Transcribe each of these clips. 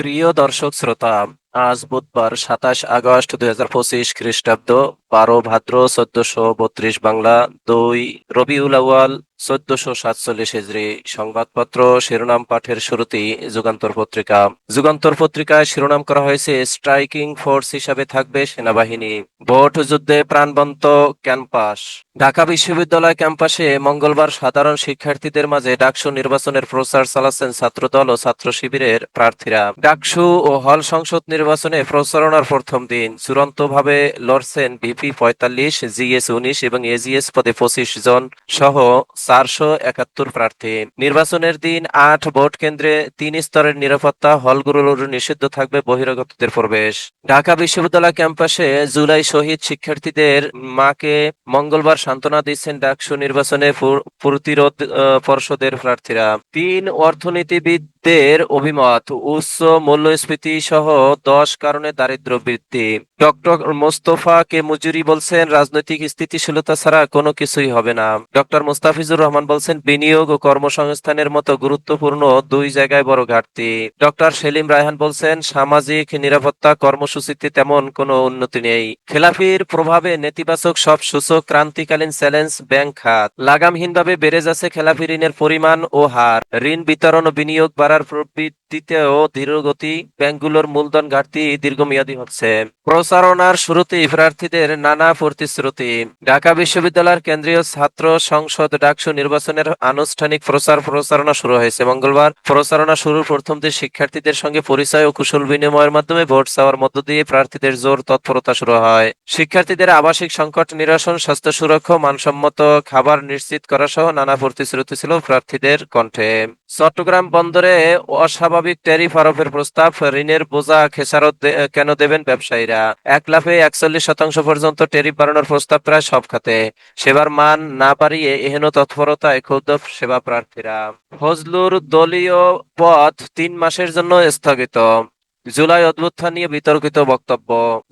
প্রিয় দর্শক শ্রোতা আজ বুধবার সাতাশ আগস্ট দুই হাজার পঁচিশ খ্রিস্টাব্দ বারো ভাদ্র চোদ্দশো বত্রিশ বাংলা দুই রবিউল আউয়াল চোদ্দশো সাতচল্লিশ হিজড়ি সংবাদপত্র, শিরোনাম পাঠের শুরুতেই যুগান্তর পত্রিকা। যুগান্তর পত্রিকায় শিরোনাম করা হয়েছে, স্ট্রাইকিং ফোর্স হিসাবে থাকবে সেনাবাহিনী। ভোট যুদ্ধে প্রাণবন্ত ক্যাম্পাস। ঢাকা বিশ্ববিদ্যালয় ক্যাম্পাসে মঙ্গলবার সাধারণ শিক্ষার্থীদের মাঝে ডাকসু নির্বাচনের প্রচার চালাচ্ছেন ছাত্রদল ও ছাত্র শিবিরের প্রার্থীরা। ডাকসু ও হল সংসদ নির্বাচনে প্রচারণার প্রথম দিন। চূড়ান্তভাবে লড়ছেন বিপি পঁয়তাল্লিশ, জিএস উনিশ এবং এজিএস পদে পঁচিশ জন সহ চারশো একাত্তর প্রার্থী। নির্বাচনের দিন আট ভোট কেন্দ্রে তিন স্তরের নিরাপত্তা হলগুলোর নিষিদ্ধ থাকবে বহিরাগতদের প্রবেশ। ঢাকা বিশ্ববিদ্যালয় ক্যাম্পাসে জুলাই শহীদ শিক্ষার্থীদের মাকে মঙ্গলবার সান্ত্বনা দিচ্ছেন ডাকসু নির্বাচনে প্রতিরোধ পর্ষদের প্রার্থীরা। তিন অর্থনীতিবিদদের অভিমত, উচ্চ মূল্যস্ফীতি সহ দশ কারণে দারিদ্র বৃদ্ধি। ডক্টর মোস্তফা কে মুজুরি বলছেন, রাজনৈতিক স্থিতিশীলতা ছাড়া কোনো কিছুই হবে না। ডক্টর মুস্তাফিজুর রহমান বলছেন, বিনিয়োগ ও কর্মসংস্থানের মতো গুরুত্বপূর্ণ দুই জায়গায় বড় ঘাটতি। ডক্টর সেলিম রায়হান বলছেন, সামাজিক নিরাপত্তা কর্মসূচিতে তেমন কোনো উন্নতি নেই। খেলাফির প্রভাবে নেতিবাচক সব সূচক ক্রান্তিকালীন চ্যালেঞ্জ ব্যাংক খাত লাগামহীনভাবে বেড়ে যাচ্ছে খেলাফি ঋণের পরিমাণ ও হার। ঋণ বিতরণ ও বিনিয়োগ বাড়ার প্রবৃত্তিতেও ধীরগতি ব্যাংকগুলোর মূলধন ঘাটতি দীর্ঘমেয়াদী হচ্ছে। প্রচারণার শুরুতেই প্রার্থীদের নানা প্রতিশ্রুতি। ঢাকা বিশ্ববিদ্যালয়ের কেন্দ্রীয় ছাত্র সংসদ ডাকসু নির্বাচনের আনুষ্ঠানিক প্রচার প্রচারণা শুরু হয়েছে। মঙ্গলবার প্রচারণা শুরুর প্রথম দিন শিক্ষার্থীদের সঙ্গে পরিচয় ও কুশল বিনিময়ের মাধ্যমে ভোট চাওয়ার মধ্য দিয়ে প্রার্থীদের জোর তৎপরতা শুরু হয়। শিক্ষার্থীদের আবাসিক সংকট নিরসন, স্বাস্থ্য সুরক্ষা, মানসম্মত খাবার নিশ্চিত করা সহ নানা প্রতিশ্রুতি ছিল প্রার্থীদের কণ্ঠে। চট্টগ্রাম বন্দরে অস্বাভাবিক ট্যারিফ আরোপের প্রস্তাব, ঋণের বোঝা খেসারত কেন দেবেন ব্যবসায়ীরা? এক লাফে একচল্লিশ শতাংশ পর্যন্ত ট্যারিফ বাড়ানোর প্রস্তাব প্রায় সব খাতে। সেবার মান না বাড়িয়ে এহেন তৎপরতায় ক্ষুব্ধ সেবা প্রার্থীরা। ফজলুর দলীয় পথ তিন মাসের জন্য স্থগিত। জুলাই অভ্যুত্থান নিয়ে বিতর্কিত বক্তব্য।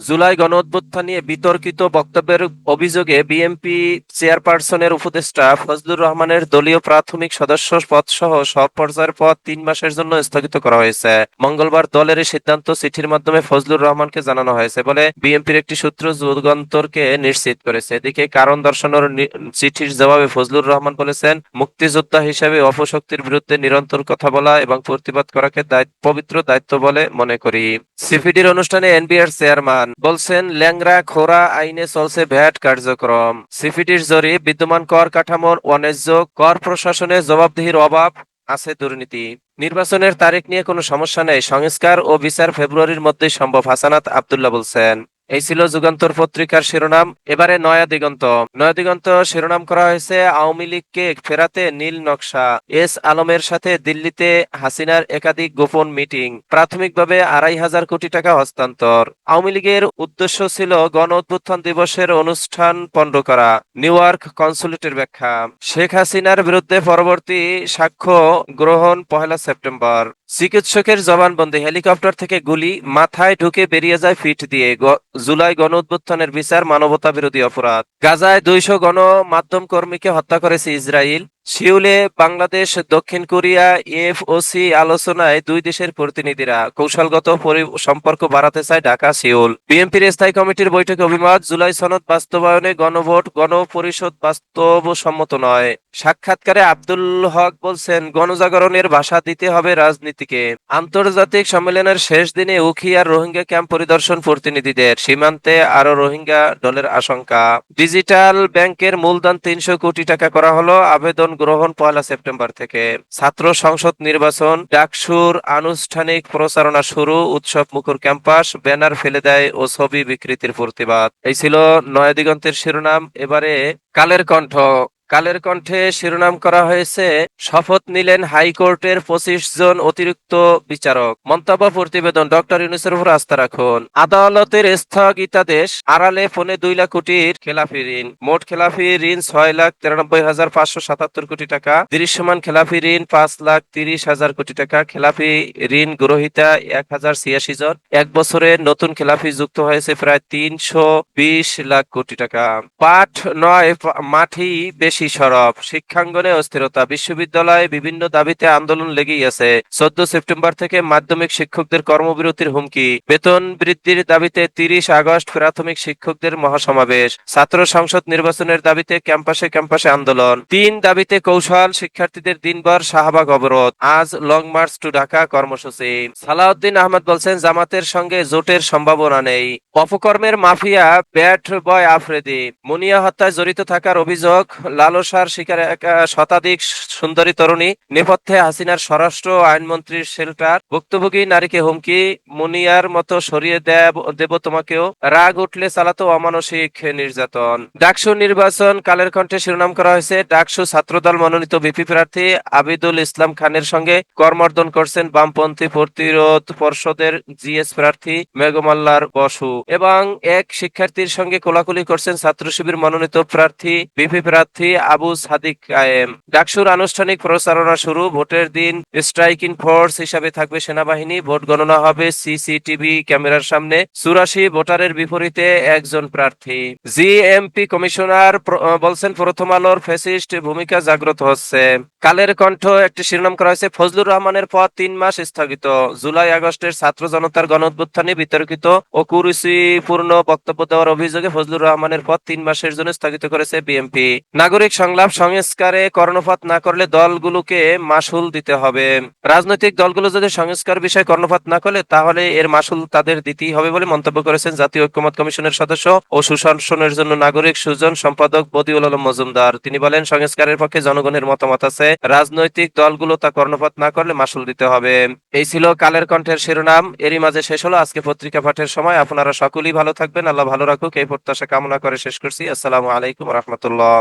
জুলাই গণ অভ্যুত্থান নিয়ে বিতর্কিত বক্তব্যের অভিযোগে বিএনপি চেয়ারপারসনের উপদেষ্টা ফজলুর রহমানের দলীয় প্রাথমিক সদস্য পদ সহ সব পর্যায়ের পদ তিন মাসের জন্য স্থগিত করা হয়েছে। মঙ্গলবার দলের সিদ্ধান্ত চিঠির মাধ্যমে ফজলুর রহমানকে জানানো হয়েছে বলে বিএনপির একটি সূত্র যুগান্তরকে নিশ্চিত করেছে। এদিকে কারণ দর্শানোর চিঠির জবাবে ফজলুর রহমান বলেছেন, মুক্তিযোদ্ধা হিসেবে অপশক্তির বিরুদ্ধে নিরন্তর কথা বলা এবং প্রতিবাদ করাকে পবিত্র দায়িত্ব বলে মনে করি। সিপিডির অনুষ্ঠানে এনবিআর চেয়ারম্যান বলছেন ল্যাংরা খোরা আইনে চলছে ভ্যাট কার্যক্রম। সিপিডির জরিপ, বিদ্যমান কর কাঠামোর অন্যায্য কর প্রশাসনে জবাবদিহির অভাব আছে দুর্নীতি। নির্বাচনের তারিখ নিয়ে কোনো সমস্যা নেই। সংস্কার ও বিচার ফেব্রুয়ারির মধ্যে সম্ভব। হাসানাত আবদুল্লাহ বলছেন। এই ছিল যুগান্তর পত্রিকার শিরোনাম। এবারে নয়া দিগন্ত। নয়া দিগন্ত শিরোনাম করা হয়েছে, আওয়ামী লীগকে ফেরাতে নীল নকশা। এস আলমের সাথে দিল্লিতে হাসিনার একাধিক গোপন মিটিং। প্রাথমিকভাবে আড়াই হাজার কোটি টাকা হস্তান্তর। আওয়ামী লীগের উদ্দেশ্য ছিল গণ অভ্যুত্থান দিবসের অনুষ্ঠান পণ্ড করা, নিউ ইয়র্ক কনসুলেটের ব্যাখ্যা। শেখ হাসিনার বিরুদ্ধে পরবর্তী সাক্ষ্য গ্রহণ পহেলা সেপ্টেম্বর। চিকিৎসকের জবানবন্দি, হেলিকপ্টার থেকে গুলি, মাথায় ঢুকে বেরিয়ে যায় ফিট দিয়ে জুলাই গণ উদ্বোধনের বিচার মানবতা বিরোধী অপরাধ। গাজায় দুইশ গণ মাধ্যম কর্মীকে হত্যা করেছে ইসরায়েল সিউলে বাংলাদেশ, দক্ষিণ কোরিয়া, এফওসি আলোচনায় দুই দেশের প্রতিনিধিরা কৌশলগত সম্পর্ক বাড়াতে চায় ঢাকা, সিউল। বিএনপির স্থায়ী কমিটির বৈঠকে অভিমত, জুলাই সনদ বাস্তবায়নে গণভোট, গণপরিষদ বাস্তবসম্মত নয়। সাক্ষাৎকারে আব্দুল হক বলছেন, গণজাগরণের ভাষা দিতে হবে রাজনীতিকে। আন্তর্জাতিক সম্মেলনের শেষ দিনে উখিয়ার রোহিঙ্গা ক্যাম্প পরিদর্শন প্রতিনিধিদের সীমান্তে আরও রোহিঙ্গা দলের আশঙ্কা। ডিজিটাল ব্যাংকের মূলধন তিনশো কোটি টাকা করা হলো, আবেদন গ্রহণ পয়লা সেপ্টেম্বর থেকে ছাত্র সংসদ নির্বাচন, ডাকসুর আনুষ্ঠানিক প্রচারণা শুরু, উৎসব মুখর ক্যাম্পাস, ব্যানার ফেলে দেয় ও ছবি বিকৃতির প্রতিবাদ। এই ছিল নয়া দিগন্তের শিরোনাম, এবারে কালের কণ্ঠ। কালের কণ্ঠে শিরোনাম করা হয়েছে, শপথ নিলেন হাইকোর্টের পঁচিশ জন অতিরিক্ত বিচারক। মন্তব্য, প্রতিবেদন, ডক্টর ইউনুসের উপর আস্থা রাখুন। আদালতের স্থগিতাদেশ, আড়ালে ফোনে দুই লাখ কোটির খেলাফি ঋণ। মোট খেলাফি ঋণ ছয় লাখ তিরানব্বই হাজার পাঁচশো সাতাত্তর কোটি টাকা। দৃশ্যমান খেলাফি ঋণ পাঁচ লাখ তিরিশ হাজার কোটি টাকা। খেলাফি ঋণ গ্রহিতা এক হাজার ছিয়াশি জন। এক বছরে নতুন খেলাফি যুক্ত হয়েছে প্রায় তিনশো বিশ লাখ কোটি টাকা। পাঠ নয়, মাঠেই বেশি বেশি সরব। শিক্ষাঙ্গনে অস্থিরতা। বিশ্ববিদ্যালয়ে বিভিন্ন দাবিতে আন্দোলন লেগেই আছে। চোদ্দ সেপ্টেম্বর থেকে মাধ্যমিক শিক্ষকদের কর্মবিরতির হুমকি। বেতন বৃদ্ধির দাবিতে তিরিশ আগস্ট প্রাথমিক শিক্ষকদের মহাসমাবেশ। ছাত্র সংসদ নির্বাচনের দাবিতে ক্যাম্পাসে ক্যাম্পাসে আন্দোলন। তিন দাবিতে কৌশল শিক্ষার্থীদের দিনভর শাহবাগ অবরোধ। আজ লং মার্চ টু ঢাকা কর্মসূচি। সালাউদ্দিন আহমদ বলছেন, জামাতের সঙ্গে জোটের সম্ভাবনা নেই। অপকর্মের মাফিয়া ব্যাট বয় আফ্রেদি। মুনিয়া হত্যায় জড়িত থাকার অভিযোগ লালসার শিকার এক শতাধিক সুন্দরী তরুণী। নেপথ্যে হাসিনার স্বরাষ্ট্র আইনমন্ত্রীর শেল্টার। ভুক্তভোগী নারীকে হুমকি, মুনিয়ার মতো সরিয়ে দেব দেব তোমাকেও। রাগ উঠলে চালাতো অমানসিক নির্যাতন। ডাকসু নির্বাচন কালের কণ্ঠে শিরোনাম করা হয়েছে। ডাকসু ছাত্রদল মনোনীত বিপি প্রার্থী আবিদুল ইসলাম খানের সঙ্গে কর্মর্দন করছেন বামপন্থী প্রতিরোধ পর্ষদের জিএস প্রার্থী মেঘমাল্লার বসু। এবং এক শিক্ষার্থীর সঙ্গে কোলাকুলি করছেন ছাত্র শিবির মনোনীত প্রার্থী বিপি প্রার্থী আবু সাদিক কায়েম ডাকসুর আনুষ্ঠানিক প্রচারণা শুরু। ভোটের দিন স্ট্রাইকিং ফোর্স হিসাবে থাকবে সেনাবাহিনী। ভোট গণনা হবে সিসিটিভি ক্যামেরার সামনে। চুরাশি ভোটারের বিপরীতে একজন প্রার্থী। জিএমপি কমিশনার বলছেন, প্রথম আলোর ফেসিস্ট ভূমিকা জাগ্রত হচ্ছে। কালের কণ্ঠ একটি শিরোনাম করা হয়েছে। ফজলুর রহমানের পর তিন মাস স্থগিত। জুলাই আগস্টের ছাত্র জনতার গণ অভ্যুত্থানে বিতর্কিত ও কুরুচিপূর্ণ বক্তব্য দেওয়ার অভিযোগে ফজলুর রহমানের পর তিন মাসের জন্য স্থগিত করেছে বিএনপি। নাগরিক সংলাপ সংস্কারে কর্ণপাত না করলে দলগুলোকে মাসুল দিতে হবে। রাজনৈতিক দলগুলো যদি সংস্কার বিষয়ে কর্ণপাত না করলে তাহলে এর মাসুল তাদের দিতেই হবে বলে মন্তব্য করেছেন জাতীয় ঐক্যমত কমিশনের সদস্য ও সুশাসনের জন্য নাগরিক সুজন সম্পাদক বদিউল আলম মজুমদার। তিনি বলেন, সংস্কারের পক্ষে জনগণের মতামত আছে। রাজনৈতিক দলগুলো তা কর্ণপাত না করলে মাসুল দিতে হবে। এই ছিল কালের কণ্ঠের শিরোনাম। এরই মাঝে শেষ হলো আজকে পত্রিকা পাঠের সময়। আপনারা সকলেই ভালো থাকবেন। আল্লাহ ভালো রাখুক। এই প্রত্যাশা কামনা করে শেষ করছি। আসসালামু আলাইকুম রহমতুল্লাহ।